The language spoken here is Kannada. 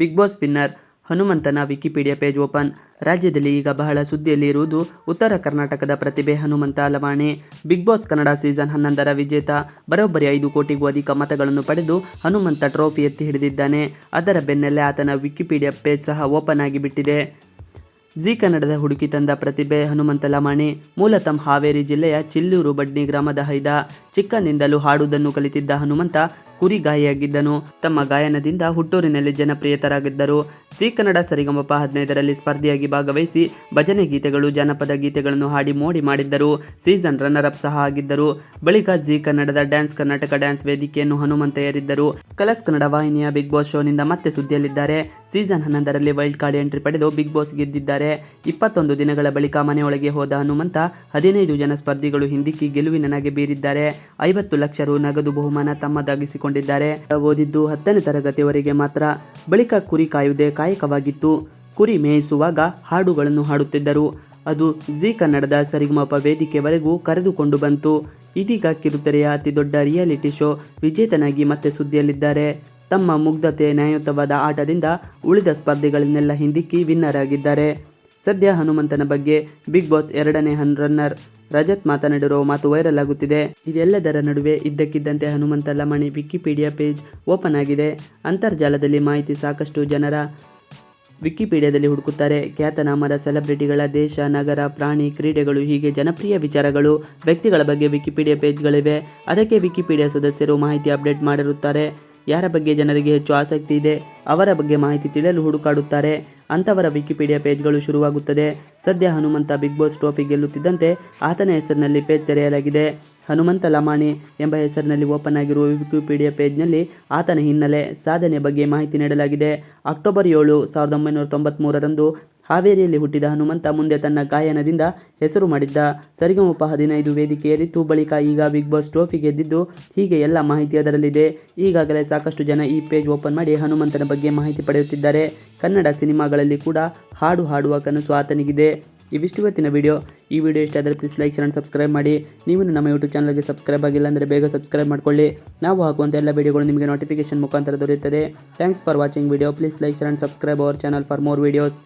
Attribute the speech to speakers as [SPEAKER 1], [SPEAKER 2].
[SPEAKER 1] ಬಿಗ್ ಬಾಸ್ ವಿನ್ನರ್ ಹನುಮಂತನ ವಿಕಿಪೀಡಿಯಾ ಪೇಜ್ ಓಪನ್. ರಾಜ್ಯದಲ್ಲಿ ಈಗ ಬಹಳ ಸುದ್ದಿಯಲ್ಲಿ ಇರುವುದು ಉತ್ತರ ಕರ್ನಾಟಕದ ಪ್ರತಿಭೆ Hanumantha Lamani Bigg Boss Kannada season ಹನ್ನೊಂದರ ವಿಜೇತ. ಬರೋಬ್ಬರಿ ಐದು ಕೋಟಿಗೂ ಅಧಿಕ ಮತಗಳನ್ನು ಪಡೆದು ಹನುಮಂತ ಟ್ರೋಫಿ ಎತ್ತಿ ಹಿಡಿದಿದ್ದಾನೆ. ಅದರ ಬೆನ್ನಲ್ಲೇ ಆತನ ವಿಕಿಪೀಡಿಯಾ ಪೇಜ್ ಸಹ ಓಪನ್ ಆಗಿಬಿಟ್ಟಿದೆ ಜಿ ಕನ್ನಡದ ಹುಡುಕಿ ತಂದ ಪ್ರತಿಭೆ ಹನುಮಂತ ಲಮಾಣಿ ಮೂಲತಃ ಹಾವೇರಿ ಜಿಲ್ಲೆಯ ಚಿಲ್ಲೂರು ಬಡ್ನಿ ಗ್ರಾಮದ ಹೈದ. ಚಿಕ್ಕಂದಿನಿಂದಲೂ ಹಾಡುವುದನ್ನು ಕಲಿತಿದ್ದ ಹನುಮಂತ ಕುರಿ ಗಾಯಿಯಾಗಿದ್ದನು. ತಮ್ಮ ಗಾಯನದಿಂದ ಹುಟ್ಟೂರಿನಲ್ಲಿ ಜನಪ್ರಿಯತರಾಗಿದ್ದರು. ಸಿ. ಕನ್ನಡ ಸರಿಗಮಪ ಹದಿನೈದರಲ್ಲಿ ಸ್ಪರ್ಧೆಯಾಗಿ ಭಾಗವಹಿಸಿ ಭಜನೆ ಗೀತೆಗಳು, ಜನಪದ ಗೀತೆಗಳನ್ನು ಹಾಡಿ ಮೋಡಿ ಮಾಡಿದ್ದರು. ಸೀಸನ್ ರನ್ನರ್ ಅಪ್ ಸಹ ಆಗಿದ್ದರು. ಬಳಿಕ ಜಿ ಕನ್ನಡದ ಡ್ಯಾನ್ಸ್ ಕರ್ನಾಟಕ ಡ್ಯಾನ್ಸ್ ವೇದಿಕೆಯನ್ನು ಹನುಮಂತ ಏರಿದ್ದರು. ಕಲರ್ಸ್ ಕನ್ನಡ ವಾಹಿನಿಯ ಬಿಗ್ ಬಾಸ್ ಶೋನಿಂದ ಮತ್ತೆ ಸುದ್ದಿಯಲ್ಲಿದ್ದಾರೆ. ಸೀಸನ್ ಹನ್ನೊಂದರಲ್ಲಿ ವೈಲ್ಡ್ ಕಾರ್ಡ್ ಎಂಟ್ರಿ ಪಡೆದು ಬಿಗ್ ಬಾಸ್ ಗೆದ್ದಿದ್ದಾರೆ. ಇಪ್ಪತ್ತೊಂದು ದಿನಗಳ ಬಳಿಕ ಮನೆಯೊಳಗೆ ಹೋದ ಹನುಮಂತ ಹದಿನೈದು ಜನ ಸ್ಪರ್ಧಿಗಳು ಹಿಂದಿಕ್ಕಿ ಗೆಲುವಿನ ನಗೆ ಬೀರಿದ್ದಾರೆ. ಐವತ್ತು ಲಕ್ಷ ರು ನಗದು ಬಹುಮಾನ ತಮ್ಮದಾಗಿಸಿಕೊಂಡಿದ್ದಾರೆ ಓದಿದ್ದು ಹತ್ತನೇ ತರಗತಿಯವರೆಗೆ ಮಾತ್ರ. ಬಳಿಕ ಕುರಿ ಕಾಯುವುದೇ ಕಾಯಕವಾಗಿತ್ತು. ಕುರಿ ಮೇಯಿಸುವಾಗ ಹಾಡುಗಳನ್ನು ಹಾಡುತ್ತಿದ್ದರು. ಅದು ಜಿ ಕನ್ನಡದ ಸರಿಗಮಪ ವೇದಿಕೆವರೆಗೂ ಕರೆದುಕೊಂಡು ಬಂತು. ಇದೀಗ ಕಿರುತೆರೆಯ ಅತಿ ದೊಡ್ಡ ರಿಯಾಲಿಟಿ ಶೋ ವಿಜೇತನಾಗಿ ಮತ್ತೆ ಸುದ್ದಿಯಲ್ಲಿದ್ದಾರೆ. ತಮ್ಮ ಮುಗ್ಧತೆ ನ್ಯಾಯಯುತವಾದ ಆಟದಿಂದ ಉಳಿದ ಸ್ಪರ್ಧೆಗಳನ್ನೆಲ್ಲ ಹಿಂದಿಕ್ಕಿ ವಿನ್ನರ್ ಆಗಿದ್ದಾರೆ. ಸದ್ಯ ಹನುಮಂತನ ಬಗ್ಗೆ ಬಿಗ್ ಬಾಸ್ ಎರಡನೇ ಹನ್ ರನ್ನರ್ ರಜತ್ ಮಾತನಾಡಿರುವ ಮಾತು ವೈರಲ್ ಆಗುತ್ತಿದೆ. ಇದೆಲ್ಲದರ ನಡುವೆ ಇದ್ದಕ್ಕಿದ್ದಂತೆ Hanumantha Lamani Wikipedia page open ಆಗಿದೆ. ಅಂತರ್ಜಾಲದಲ್ಲಿ ಮಾಹಿತಿ ಸಾಕಷ್ಟು ಜನರ ವಿಕಿಪೀಡಿಯಾದಲ್ಲಿ ಹುಡುಕುತ್ತಾರೆ. ಖ್ಯಾತನಾಮದ ಸೆಲೆಬ್ರಿಟಿಗಳ ದೇಶ, ನಗರ, ಪ್ರಾಣಿ ಕ್ರೀಡೆಗಳು ಹೀಗೆ ಜನಪ್ರಿಯ ವಿಚಾರಗಳು ವ್ಯಕ್ತಿಗಳ ಬಗ್ಗೆ ವಿಕಿಪೀಡಿಯಾ ಪೇಜ್ಗಳಿವೆ. ಅದಕ್ಕೆ ವಿಕಿಪೀಡಿಯಾ ಸದಸ್ಯರು ಮಾಹಿತಿ ಅಪ್ಡೇಟ್ ಮಾಡಿರುತ್ತಾರೆ. ಯಾರ ಬಗ್ಗೆ ಜನರಿಗೆ ಹೆಚ್ಚು ಆಸಕ್ತಿ ಇದೆ? ಅವರ ಬಗ್ಗೆ ಮಾಹಿತಿ ತಿಳಿಯಲು ಹುಡುಕಾಡುತ್ತಾರೆ. ಅಂಥವರ ವಿಕಿಪೀಡಿಯಾ ಪೇಜ್ಗಳು ಶುರುವಾಗುತ್ತದೆ. ಸದ್ಯ ಹನುಮಂತ ಬಿಗ್ ಬಾಸ್ ಟ್ರೋಫಿ ಗೆಲ್ಲುತ್ತಿದ್ದಂತೆ ಆತನ ಹೆಸರಿನಲ್ಲಿ ಪೇಜ್ ತೆರೆಯಲಾಗಿದೆ. ಹನುಮಂತ ಲಮಾಣಿ ಎಂಬ ಹೆಸರಿನಲ್ಲಿ ಓಪನ್ ಆಗಿರುವ ವಿಕಿಪೀಡಿಯಾ ಪೇಜ್ನಲ್ಲಿ ಆತನ ಹಿನ್ನೆಲೆ ಸಾಧನೆ ಬಗ್ಗೆ ಮಾಹಿತಿ ನೀಡಲಾಗಿದೆ. ಅಕ್ಟೋಬರ್ ಏಳು, ಸಾವಿರದ ಒಂಬೈನೂರ ತೊಂಬತ್ತ್ಮೂರರಂದು ಹಾವೇರಿಯಲ್ಲಿ ಹುಟ್ಟಿದ ಹನುಮಂತ ಮುಂದೆ ತನ್ನ ಗಾಯನದಿಂದ ಹೆಸರು ಮಾಡಿದ್ದ ಸರಿಗಮಪ ಹದಿನೈದು ವೇದಿಕೆಯಲ್ಲಿತ್ತು ಬಳಿಕ ಈಗ ಬಿಗ್ ಬಾಸ್ ಟ್ರೋಫಿ ಗೆದ್ದಿದ್ದು ಹೀಗೆ ಎಲ್ಲ ಮಾಹಿತಿ ಅದರಲ್ಲಿದೆ. ಈಗಾಗಲೇ ಸಾಕಷ್ಟು ಜನ ಈ ಪೇಜ್ ಓಪನ್ ಮಾಡಿ ಹನುಮಂತನ ಬಗ್ಗೆ ಮಾಹಿತಿ ಪಡೆಯುತ್ತಿದ್ದಾರೆ. ಕನ್ನಡ ಸಿನಿಮಾಗಳಲ್ಲಿ ಕೂಡ ಹಾಡು ಹಾಡುವ ಕನಸು ಆತನಿಗಿದೆ. ಇವಿಷ್ಟು ಇವತ್ತಿನ ವಿಡಿಯೋ. ಈ ವಿಡಿಯೋ ಇಷ್ಟ ಆದರೆ ಪ್ಲೀಸ್ ಲೈಕ್ ಚಾನಲ್ ಸಬ್ಸ್ಕ್ರೈಬ್ ಮಾಡಿ. ನೀವು ನಮ್ಮ ಯೂಟ್ಯೂಬ್ ಚಾನಲ್ಗೆ ಸಬ್ಸ್ಕ್ರೈಬ್ ಆಗಿಲ್ಲ ಅಂದರೆ ಬೇಗ ಸಬ್ಸ್ಕ್ರೈಬ್ ಮಾಡಿಕೊಳ್ಳಿ. ನಾವು ಹಾಕುವಂಥ ಎಲ್ಲ ವಿಡಿಯೋಗಳು ನಿಮಗೆ ನೋಟಿಫಿಕೇಶನ್ ಮುಖಾಂತರ ದೊರೆಯುತ್ತದೆ. Thanks for watching video please like channel subscribe our channel for more videos